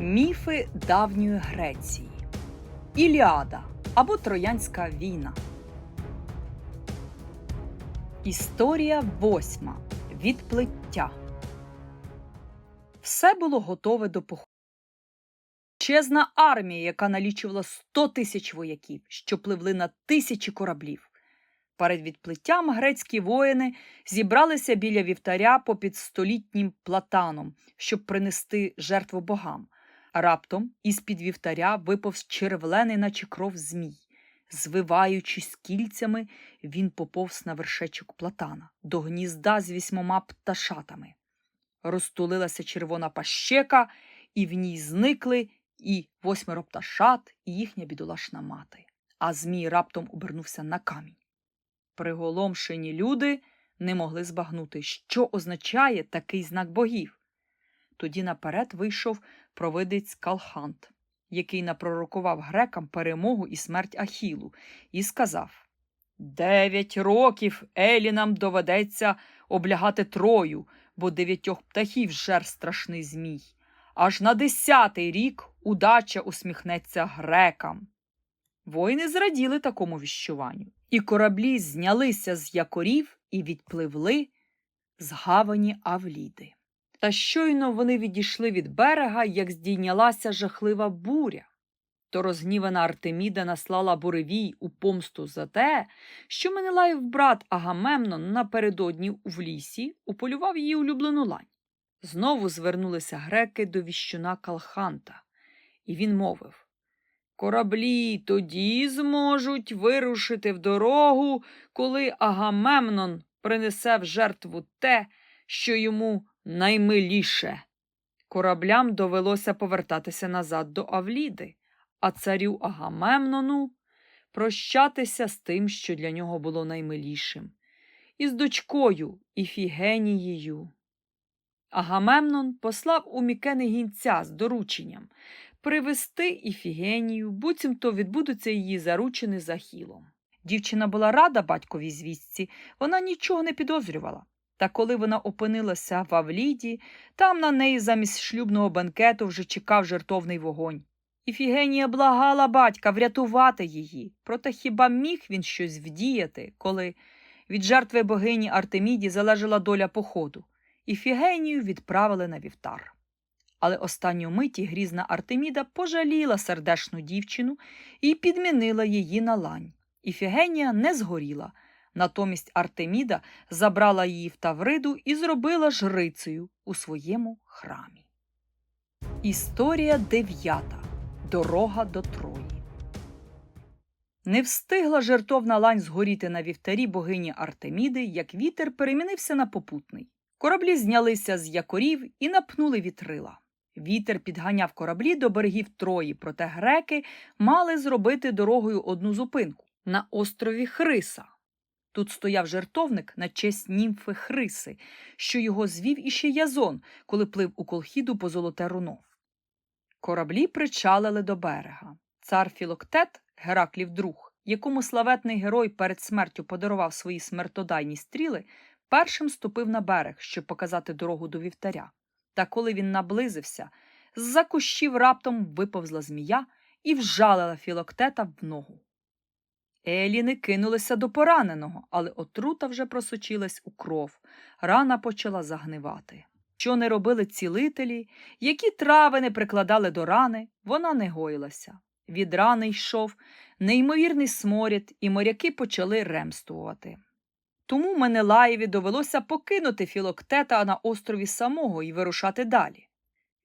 Міфи давньої Греції. Іліада або Троянська війна. Історія восьма. Відплиття. Все було готове до походу. Чезна армія, яка налічувала 100 тисяч вояків, що пливли на тисячі кораблів. Перед відплиттям грецькі воїни зібралися біля вівтаря попід столітнім платаном, щоб принести жертву богам. Раптом із під вівтаря виповз червлений, наче кров змій. Звиваючись кільцями, він поповз на вершечок платана до гнізда з вісьмома пташатами. Розтулилася червона пащека, і в ній зникли і восьмеро пташат, і їхня бідолашна мати. А змій раптом обернувся на камінь. Приголомшені люди не могли збагнути, що означає такий знак богів. Тоді наперед вийшов провидець Калхант, який напророкував грекам перемогу і смерть Ахілу, і сказав Дев'ять років Елінам доведеться облягати Трою, бо дев'ятьох птахів жер страшний змій. Аж на десятий рік удача усміхнеться грекам. Воїни зраділи такому віщуванню, і кораблі знялися з якорів і відпливли з гавані Авліди. Та щойно вони відійшли від берега, як здійнялася жахлива буря. То розгнівана Артеміда наслала буревій у помсту за те, що Менелаїв брат Агамемнон напередодні в лісі уполював її улюблену лань. Знову звернулися греки до віщуна Калханта, і він мовив Кораблі тоді зможуть вирушити в дорогу, коли Агамемнон принесе в жертву те, що йому наймиліше. Кораблям довелося повертатися назад до Авліди, а царю Агамемнону прощатися з тим, що для нього було наймилішим, із дочкою Іфігенією. Агамемнон послав у Мікени гінця з дорученням привести Іфігенію, буцімто відбудуться її заручини за хілом. Дівчина була рада батьковій звістці, вона нічого не підозрювала. Та коли вона опинилася в Авліді, там на неї замість шлюбного банкету вже чекав жертовний вогонь. Іфігенія благала батька врятувати її, проте хіба міг він щось вдіяти, коли від жертви богині Артеміді залежала доля походу. Іфігенію відправили на вівтар. Але останню миті грізна Артеміда пожаліла сердешну дівчину і підмінила її на лань. Іфігенія не згоріла. Натомість Артеміда забрала її в Тавриду і зробила жрицею у своєму храмі. Історія дев'ята. Дорога до Трої. Не встигла жертовна лань згоріти на вівтарі богині Артеміди, як вітер перемінився на попутний. Кораблі знялися з якорів і напнули вітрила. Вітер підганяв кораблі до берегів Трої, проте греки мали зробити дорогою одну зупинку на острові Хриса. Тут стояв жертовник на честь німфи Хриси, що його звів іще Язон, коли плив у колхіду по золоте руно. Кораблі причалили до берега. Цар Філоктет, Гераклів друг, якому славетний герой перед смертю подарував свої смертодайні стріли, першим ступив на берег, щоб показати дорогу до вівтаря. Та коли він наблизився, з-за кущів раптом виповзла змія і вжалила філоктета в ногу. Еліни кинулися до пораненого, але отрута вже просочилась у кров, рана почала загнивати. Що не робили цілителі, які трави не прикладали до рани, вона не гоїлася. Від рани йшов неймовірний сморід, і моряки почали ремствувати. Тому Менелаєві довелося покинути філоктета на острові самого і вирушати далі.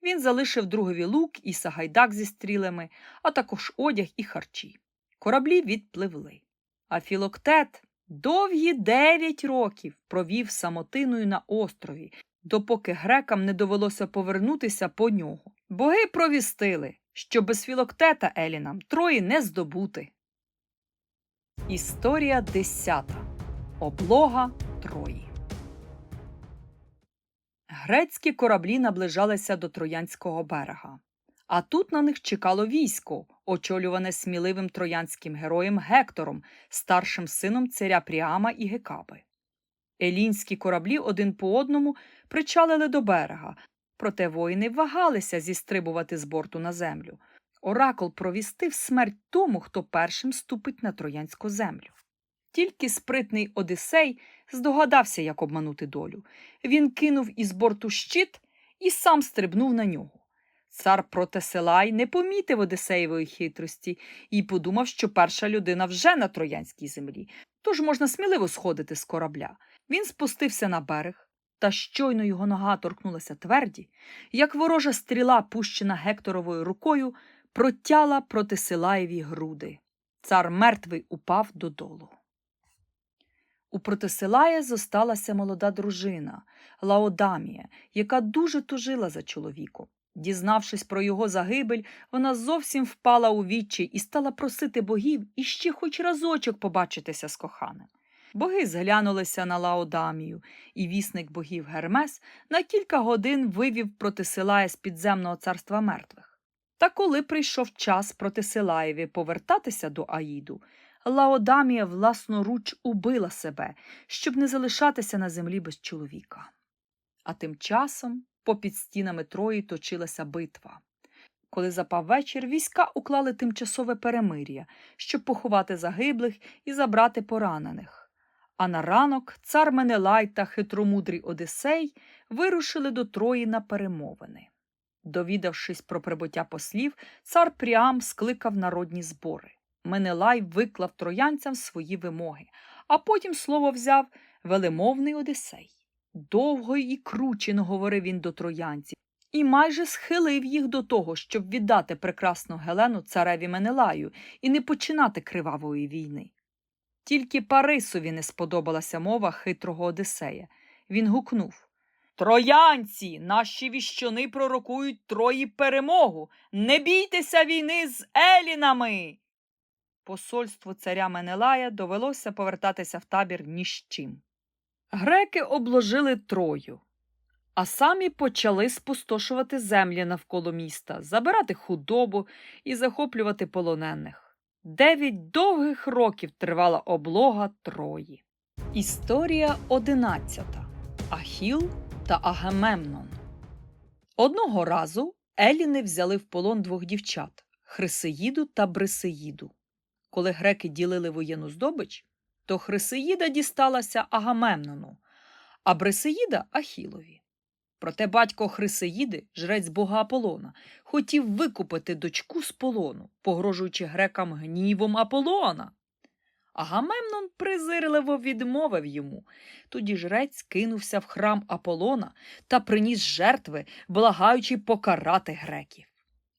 Він залишив другові лук і сагайдак зі стрілами, а також одяг і харчі. Кораблі відпливли. А філоктет довгі дев'ять років провів самотиною на острові, допоки грекам не довелося повернутися по нього. Боги провістили, що без філоктета Елінам Трої не здобути. Історія десята. Облога Трої. Грецькі кораблі наближалися до Троянського берега. А тут на них чекало військо, очолюване сміливим троянським героєм Гектором, старшим сином царя Пріама і Гекаби. Елінські кораблі один по одному причалили до берега, Проте воїни вагалися зістрибувати з борту на землю. Оракул провістив смерть тому, хто першим ступить на троянську землю. Тільки спритний Одисей здогадався, як обманути долю. Він кинув із борту щит і сам стрибнув на нього. Цар Протесилай не помітив Одисеєвої хитрості і подумав, що перша людина вже на троянській землі, тож можна сміливо сходити з корабля. Він спустився на берег, та щойно його нога торкнулася тверді, як ворожа стріла, пущена Гекторовою рукою, протяла Протисилаєві груди. Цар мертвий упав додолу. У Протисилая зосталася молода дружина Лаодамія, яка дуже тужила за чоловіком. Дізнавшись про його загибель, вона зовсім впала у відчай і стала просити богів іще хоч разочок побачитися з коханим. Боги зглянулися на Лаодамію, і вісник богів Гермес на кілька годин вивів Протисилая з підземного царства мертвих. Та коли прийшов час Протисилаєві повертатися до Аїду, Лаодамія власноруч убила себе, щоб не залишатися на землі без чоловіка. А тим часом попід стінами Трої точилася битва. Коли запав вечір, війська уклали тимчасове перемир'я, щоб поховати загиблих і забрати поранених. А на ранок цар Менелай та хитромудрий Одисей вирушили до Трої на перемовини. Довідавшись про прибуття послів, цар Пріам скликав народні збори. Менелай виклав троянцям свої вимоги, а потім слово взяв велемовний Одисей. Довго і кручено говорив він до троянців і майже схилив їх до того, щоб віддати прекрасну Гелену цареві Менелаю і не починати кривавої війни. Тільки Парисові не сподобалася мова хитрого Одисея. Він гукнув Троянці, наші віщуни пророкують трої перемогу. Не бійтеся війни з Елінами. Посольству царя Менелая довелося повертатися в табір ні з чим. Греки обложили Трою, а самі почали спустошувати землі навколо міста, забирати худобу і захоплювати полонених. Дев'ять довгих років тривала облога Трої. Історія одинадцята. Ахіл та Агамемнон. Одного разу Еліни взяли в полон двох дівчат Хрисеїду та Брисеїду. Коли греки ділили воєнну здобич, то Хрисеїда дісталася Агамемнону, а Брисеїда Ахілові. Проте батько Хрисеїди, жрець бога Аполлона, хотів викупити дочку з полону, погрожуючи грекам гнівом Аполлона. Агамемнон презирливо відмовив йому. Тоді жрець кинувся в храм Аполлона та приніс жертви, благаючи покарати греків.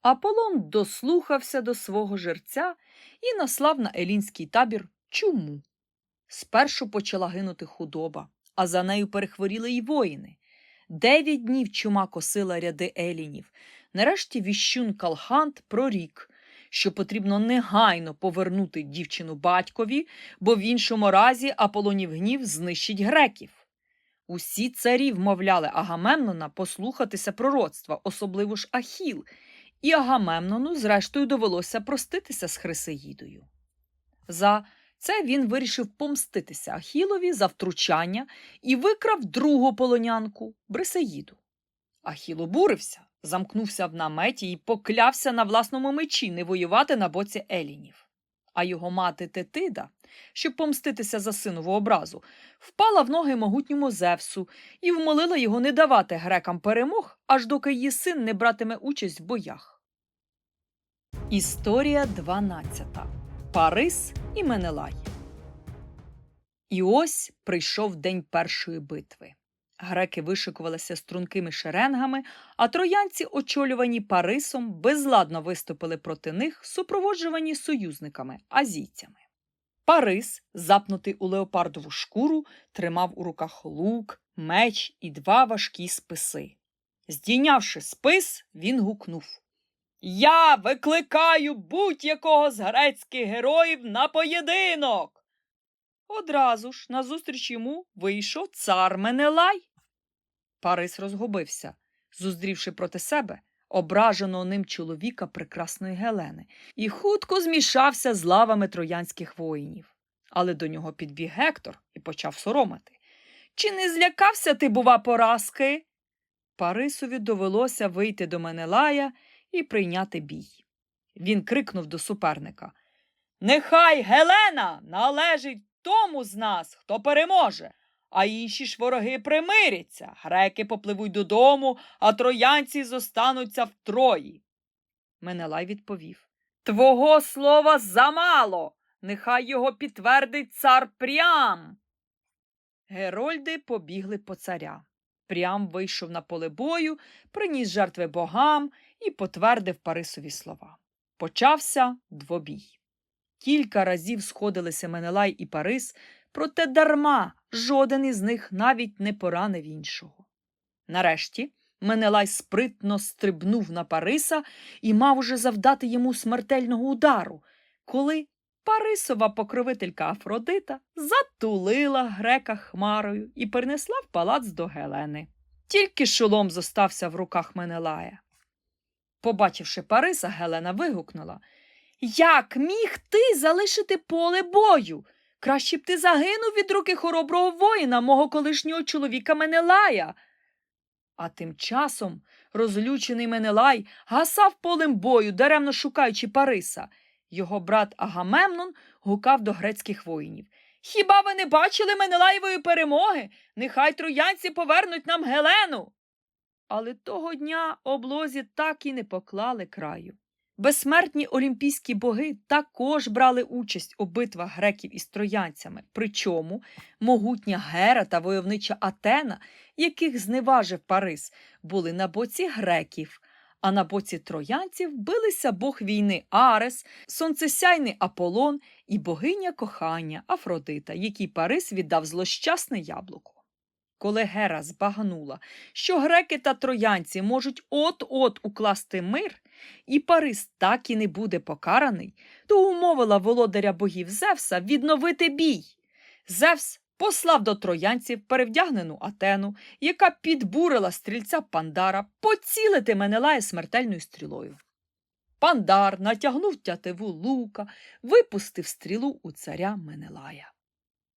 Аполлон дослухався до свого жерця і наслав на елінський табір чуму. Спершу почала гинути худоба, а за нею перехворіли й воїни. Дев'ять днів чума косила ряди елінів. Нарешті віщун Калхант прорік, що потрібно негайно повернути дівчину батькові, бо в іншому разі Аполонів гнів знищить греків. Усі царі вмовляли Агамемнона послухатися пророцтва, особливо ж Ахіл, і Агамемнону, зрештою, довелося проститися з Хрисеїдою. За це він вирішив помститися Ахілові за втручання і викрав другу полонянку Брисеїду. Ахіл обурився, замкнувся в наметі і поклявся на власному мечі не воювати на боці Елінів. А його мати Тетида, щоб помститися за синову образу, впала в ноги могутньому Зевсу і вмолила його не давати грекам перемог, аж доки її син не братиме участь в боях. Історія 12. Парис і Менелай. І ось прийшов день першої битви. Греки вишикувалися стрункими шеренгами, а троянці, очолювані Парисом, безладно виступили проти них, супроводжувані союзниками азійцями. Парис, запнутий у леопардову шкуру, тримав у руках лук, меч і два важкі списи. Здійнявши спис, він гукнув Я викликаю будь-якого з грецьких героїв на поєдинок. Одразу ж назустріч йому вийшов цар Менелай. Парис розгубився, зустрівши проти себе ображеного ним чоловіка прекрасної Гелени, і хутко змішався з лавами троянських воїнів. Але до нього підбіг Гектор і почав соромити. Чи не злякався ти, бува, поразки? Парисові довелося вийти до Менелая і прийняти бій. Він крикнув до суперника Нехай Гелена належить тому з нас, хто переможе, а інші ж вороги примиряться. Греки попливуть додому, а троянці зостануться в Трої. Менелай відповів Твого слова замало. Нехай його підтвердить цар Прям. Герольди побігли по царя. Прям вийшов на поле бою, приніс жертви богам і потвердив Парисові слова. Почався двобій. Кілька разів сходилися Менелай і Парис, проте дарма жоден із них навіть не поранив іншого. Нарешті Менелай спритно стрибнув на Париса і мав уже завдати йому смертельного удару, коли Парисова покровителька Афродита затулила грека хмарою і перенесла в палац до Гелени. Тільки шолом зостався в руках Менелая. Побачивши Париса, Гелена вигукнула Як міг ти залишити поле бою? Краще б ти загинув від руки хороброго воїна, мого колишнього чоловіка Менелая. А тим часом розлючений Менелай гасав полем бою, даремно шукаючи Париса. Його брат Агамемнон гукав до грецьких воїнів. Хіба ви не бачили Менелаєвої перемоги? Нехай троянці повернуть нам Гелену. Але того дня облозі так і не поклали краю. Безсмертні олімпійські боги також брали участь у битвах греків із троянцями, причому могутня Гера та войовнича Атена, яких зневажив Парис, були на боці греків, а на боці троянців билися бог війни Арес, сонцесяйний Аполлон і богиня кохання Афродита, якій Парис віддав злощасне яблуко. Коли Гера збагнула, що греки та троянці можуть от-от укласти мир, і Парис так і не буде покараний, то умовила володаря богів Зевса відновити бій. Зевс послав до троянців перевдягнену Атену, яка підбурила стрільця Пандара поцілити Менелая смертельною стрілою. Пандар натягнув тятиву лука, випустив стрілу у царя Менелая.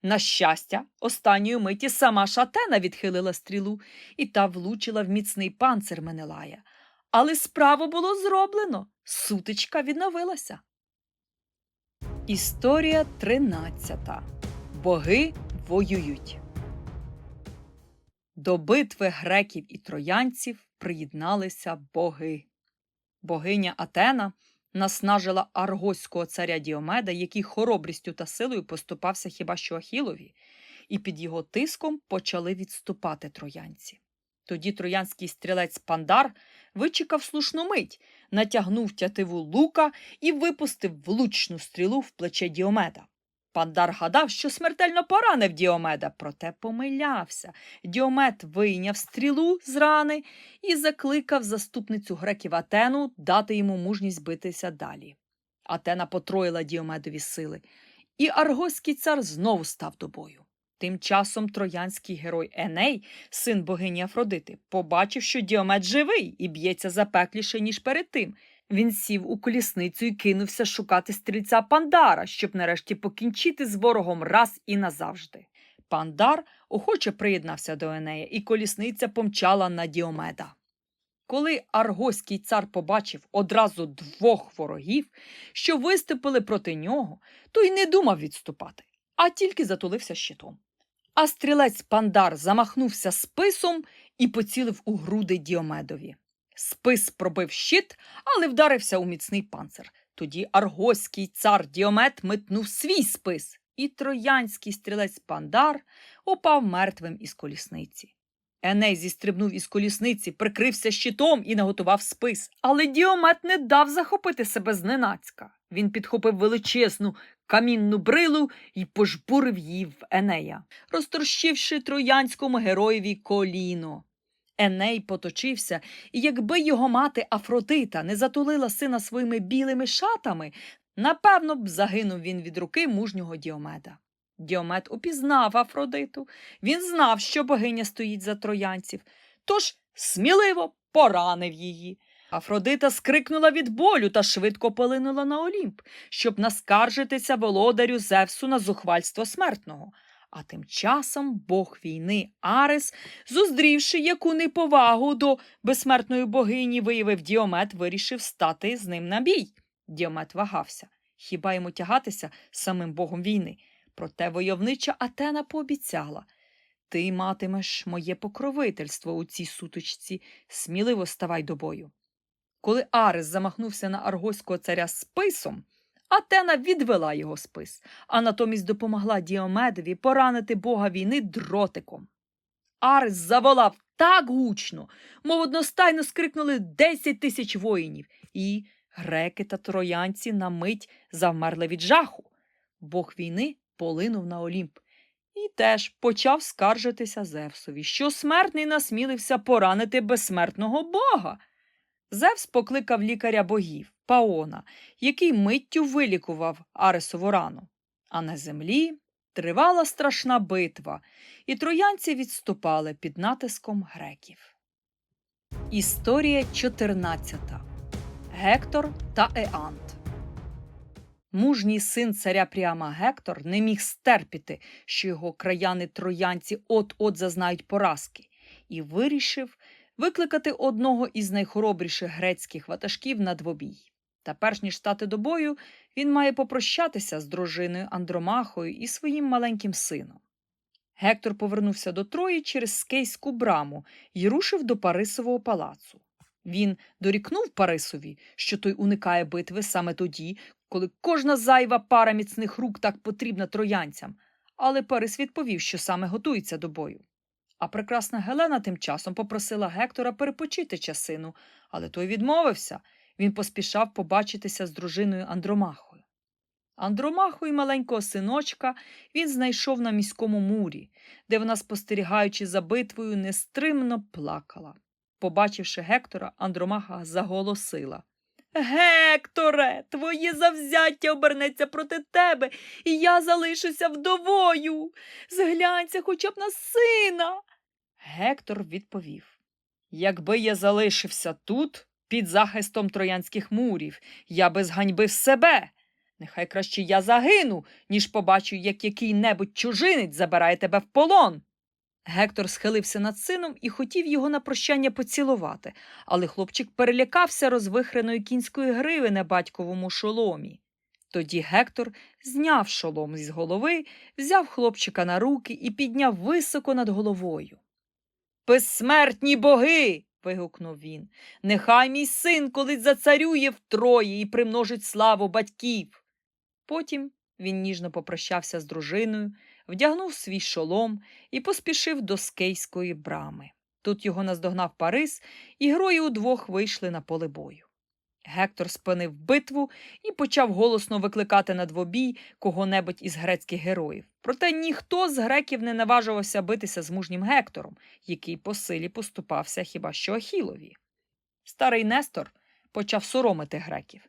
На щастя, останньої миті сама Шатена відхилила стрілу, і та влучила в міцний панцир Менелая. Але справу було зроблено. Сутичка відновилася. Історія тринадцята. Боги воюють. До битви греків і троянців приєдналися боги. Богиня Атена наснажила аргоського царя Діомеда, який хоробрістю та силою поступався хіба що Ахілові, і під його тиском почали відступати троянці. Тоді троянський стрілець Пандар вичекав слушну мить, натягнув тятиву лука і випустив влучну стрілу в плече Діомеда. Пандар гадав, що смертельно поранив Діомеда, проте помилявся. Діомед вийняв стрілу з рани і закликав заступницю греків Атену дати йому мужність битися далі. Атена потроїла Діомедові сили, і аргоський цар знову став до бою. Тим часом троянський герой Еней, син богині Афродити, побачив, що Діомед живий і б'ється запекліше, ніж перед тим. Він сів у колісницю і кинувся шукати стрільця Пандара, щоб нарешті покінчити з ворогом раз і назавжди. Пандар охоче приєднався до Енея, і колісниця помчала на Діомеда. Коли аргоський цар побачив одразу двох ворогів, що виступили проти нього, то й не думав відступати, а тільки затулився щитом. А стрілець Пандар замахнувся списом і поцілив у груди Діомедові. Спис пробив щит, але вдарився у міцний панцир. Тоді аргоський цар Діомет метнув свій спис, і троянський стрілець Пандар упав мертвим із колісниці. Еней зістрибнув із колісниці, прикрився щитом і наготував спис, але Діомет не дав захопити себе зненацька. Він підхопив величезну камінну брилу і пожбурив її в Енея, розтрощивши троянському героєві коліно. Еней поточився, і якби його мати Афродита не затулила сина своїми білими шатами, напевно б загинув він від руки мужнього Діомеда. Діомед упізнав Афродиту, він знав, що богиня стоїть за троянців, тож сміливо поранив її. Афродита скрикнула від болю та швидко полинула на Олімп, щоб наскаржитися володарю Зевсу на зухвальство смертного. А тим часом бог війни Арес, зуздрівши яку неповагу до безсмертної богині, виявив Діомет, вирішив стати з ним на бій. Діомет вагався. Хіба йому тягатися з самим богом війни? Проте войовнича Атена пообіцяла Ти матимеш моє покровительство у цій сутичці, сміливо ставай до бою. Коли Арес замахнувся на аргоського царя списом, Атена відвела його спис, а натомість допомогла Діомедові поранити бога війни дротиком. Арес заволав так гучно, мов одностайно скрикнули десять тисяч воїнів, і греки та троянці на мить завмерли від жаху. Бог війни полинув на Олімп і теж почав скаржитися Зевсові, що смертний насмілився поранити безсмертного бога. Зевс покликав лікаря богів Паона, який миттю вилікував Аресову рану. А на землі тривала страшна битва, і троянці відступали під натиском греків. Історія 14. Гектор та Еант. Мужній син царя Пріама Гектор не міг стерпіти, що його краяни троянці от-от зазнають поразки, і вирішив викликати одного із найхоробріших грецьких ватажків на двобій. Та перш ніж стати до бою, він має попрощатися з дружиною Андромахою і своїм маленьким сином. Гектор повернувся до Трої через скейську браму і рушив до Парисового палацу. Він дорікнув Парисові, що той уникає битви саме тоді, коли кожна зайва пара міцних рук так потрібна троянцям, але Парис відповів, що саме готується до бою. А прекрасна Гелена тим часом попросила Гектора перепочити часину, але той відмовився. Він поспішав побачитися з дружиною Андромахою. Андромаху і маленького синочка він знайшов на міському мурі, де вона, спостерігаючи за битвою, нестримно плакала. Побачивши Гектора, Андромаха заголосила. Гекторе, твоє завзяття обернеться проти тебе, і я залишуся вдовою. Зглянься хоча б на сина. Гектор відповів Якби я залишився тут, під захистом троянських мурів, я би зганьбив себе. Нехай краще я загину, ніж побачу, як який-небудь чужинець забирає тебе в полон. Гектор схилився над сином і хотів його на прощання поцілувати, але хлопчик перелякався розвихреної кінської гриви на батьковому шоломі. Тоді Гектор зняв шолом з голови, взяв хлопчика на руки і підняв високо над головою. Безсмертні боги. вигукнув він. Нехай мій син колись зацарює втроє і примножить славу батьків. Потім він ніжно попрощався з дружиною, вдягнув свій шолом і поспішив до скейської брами. Тут його наздогнав Парис, і герої удвох вийшли на поле бою. Гектор спинив битву і почав голосно викликати на двобій кого-небудь із грецьких героїв. Проте ніхто з греків не наважувався битися з мужнім Гектором, який по силі поступався хіба що Ахілові. Старий Нестор почав соромити греків,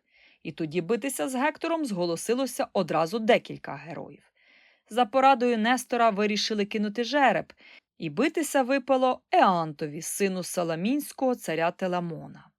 і тоді битися з Гектором зголосилося одразу декілька героїв. За порадою Нестора вирішили кинути жереб, і битися випало Еантові, сину Саламінського царя Теламона.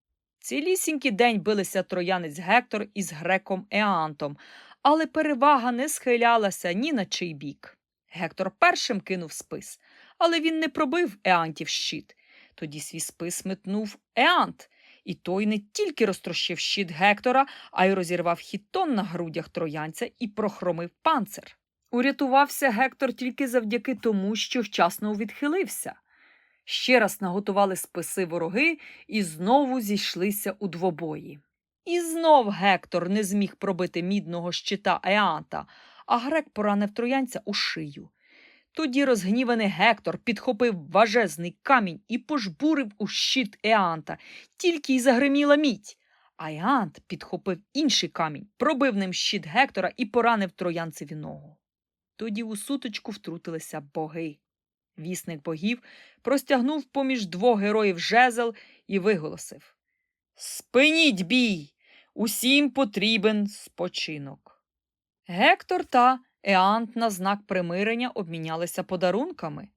Цілісінький день билися троянець Гектор із греком Еантом, але перевага не схилялася ні на чий бік. Гектор першим кинув спис, але він не пробив Еантів щит. Тоді свій спис метнув Еант, і той не тільки розтрощив щит Гектора, а й розірвав хітон на грудях троянця і прохромив панцир. Урятувався Гектор тільки завдяки тому, що вчасно відхилився. Ще раз наготували списи вороги і знову зійшлися у двобої. І знов Гектор не зміг пробити мідного щита Еанта, а грек поранив троянця у шию. Тоді розгніваний Гектор підхопив важезний камінь і пожбурив у щит Еанта, тільки й загриміла мідь. А Еант підхопив інший камінь, пробив ним щит Гектора і поранив троянцеві ногу. Тоді у сутичку втрутилися боги. Вісник богів простягнув поміж двох героїв жезл і виголосив Спиніть бій! Усім потрібен спочинок. Гектор та Еант на знак примирення обмінялися подарунками.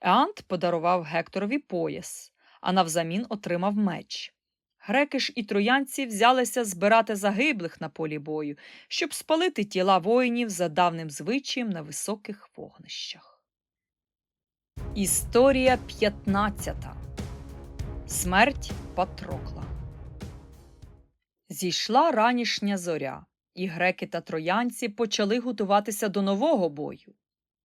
Еант подарував Гекторові пояс, а навзамін отримав меч. Греки ж і троянці взялися збирати загиблих на полі бою, щоб спалити тіла воїнів за давним звичаєм на високих вогнищах. Історія 15. Смерть Патрокла. Зійшла ранішня зоря, і греки та троянці почали готуватися до нового бою.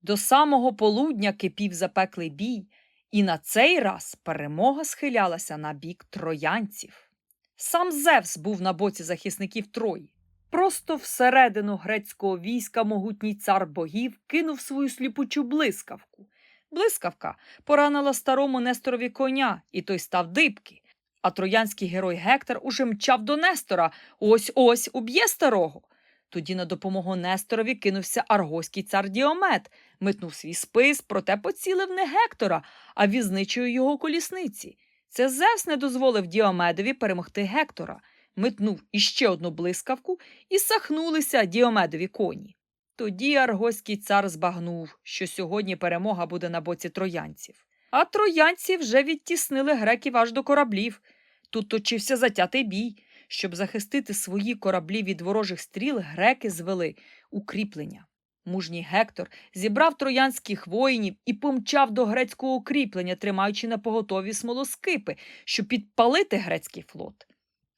До самого полудня кипів запеклий бій, і на цей раз перемога схилялася на бік троянців. Сам Зевс був на боці захисників Трої. Просто всередину грецького війська могутній цар богів кинув свою сліпучу блискавку. Блискавка поранила старому Несторові коня, і той став дибки. А троянський герой Гектор уже мчав до Нестора. Ось ось уб'є старого. Тоді на допомогу Несторові кинувся аргоський цар Діомет, метнув свій спис, проте поцілив не Гектора, а візничою його колісниці. Це Зевс не дозволив Діомедові перемогти Гектора, метнув іще одну блискавку і сахнулися Діомедові коні. Тоді аргоський цар збагнув, що сьогодні перемога буде на боці троянців. А троянці вже відтіснили греків аж до кораблів. Тут точився затятий бій. Щоб захистити свої кораблі від ворожих стріл, греки звели укріплення. Мужній Гектор зібрав троянських воїнів і помчав до грецького укріплення, тримаючи на поготові смолоскипи, щоб підпалити грецький флот.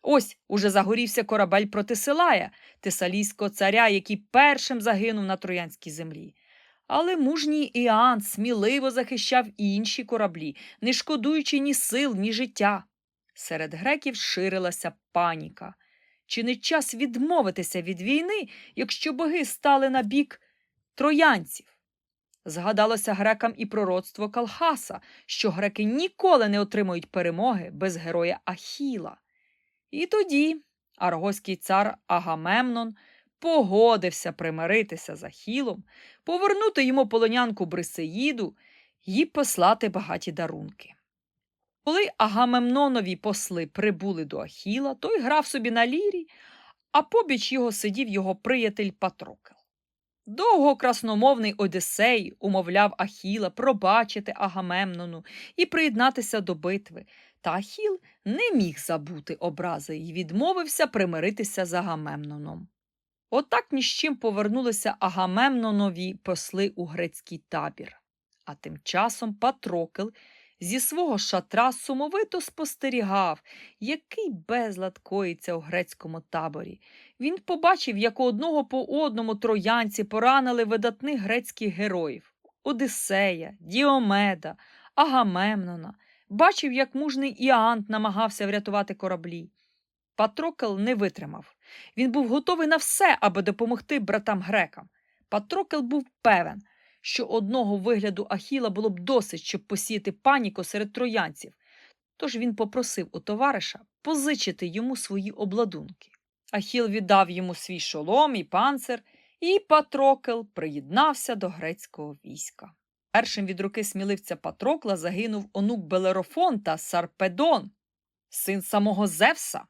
Ось уже загорівся корабель проти Силая, тесалійського царя, який першим загинув на троянській землі. Але мужній Іоанн сміливо захищав і інші кораблі, не шкодуючи ні сил, ні життя. Серед греків ширилася паніка. Чи не час відмовитися від війни, якщо боги стали на бік троянців? Згадалося грекам і пророцтво Калхаса, що греки ніколи не отримують перемоги без героя Ахіла. І тоді аргоський цар Агамемнон погодився примиритися з Ахілом, повернути йому полонянку Брисеїду і послати багаті дарунки. Коли Агамемнонові посли прибули до Ахіла, той грав собі на лірі, а побіч його сидів його приятель Патрокел. Довго красномовний Одіссей умовляв Ахіла пробачити Агамемнону і приєднатися до битви, та Ахіл не міг забути образи і відмовився примиритися з Агамемноном. Отак ні з чим повернулися Агамемнонові посли у грецький табір. А тим часом Патрокел зі свого шатра сумовито спостерігав, який безлад коїться у грецькому таборі. Він побачив, як одного по одному троянці поранили видатних грецьких героїв Одиссея, Діомеда, Агамемнона. Бачив, як мужний Іант намагався врятувати кораблі. Патрокел не витримав. Він був готовий на все, аби допомогти братам грекам. Патрокел був певен, що одного вигляду Ахіла було б досить, щоб посіяти паніку серед троянців. Тож він попросив у товариша позичити йому свої обладунки. Ахіл віддав йому свій шолом і панцир, і Патрокел приєднався до грецького війська. Першим від руки сміливця Патрокла загинув онук Белерофон та Сарпедон, син самого Зевса.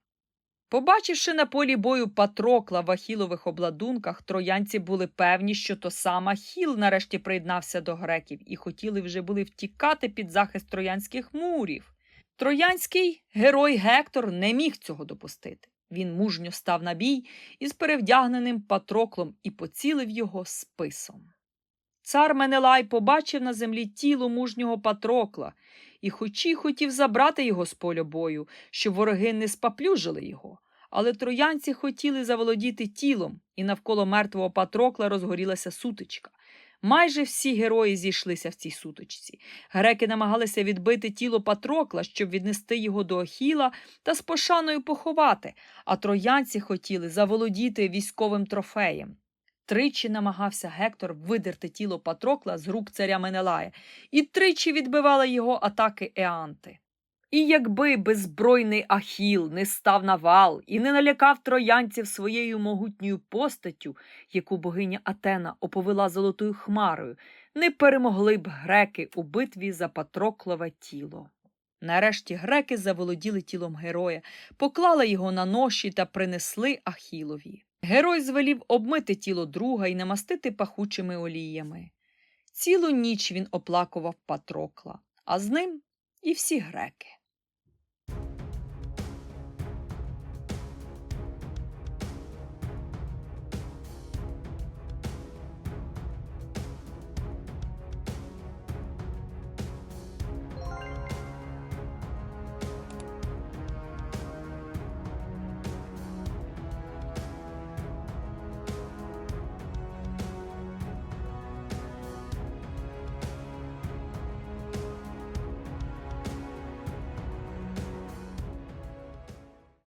Побачивши на полі бою Патрокла в ахілових обладунках, троянці були певні, що то сам Ахіл нарешті приєднався до греків і хотіли вже були втікати під захист троянських мурів. Троянський герой Гектор не міг цього допустити. Він мужньо став на бій із перевдягненим Патроклом і поцілив його списом. Цар Менелай побачив на землі тіло мужнього Патрокла і хоч і хотів забрати його з поля бою, щоб вороги не спаплюжили його. Але троянці хотіли заволодіти тілом, і навколо мертвого Патрокла розгорілася сутичка. Майже всі герої зійшлися в цій сутичці. Греки намагалися відбити тіло Патрокла, щоб віднести його до Ахіла та з пошаною поховати, а троянці хотіли заволодіти військовим трофеєм. Тричі намагався Гектор видерти тіло Патрокла з рук царя Менелая, і тричі відбивали його атаки Еанти. І якби беззбройний Ахіл не став на вал і не налякав троянців своєю могутньою постаттю, яку богиня Атена оповила золотою хмарою, не перемогли б греки у битві за Патроклове тіло. Нарешті греки заволоділи тілом героя, поклали його на ноші та принесли Ахілові. Герой звелів обмити тіло друга і намастити пахучими оліями. Цілу ніч він оплакував Патрокла, а з ним і всі греки.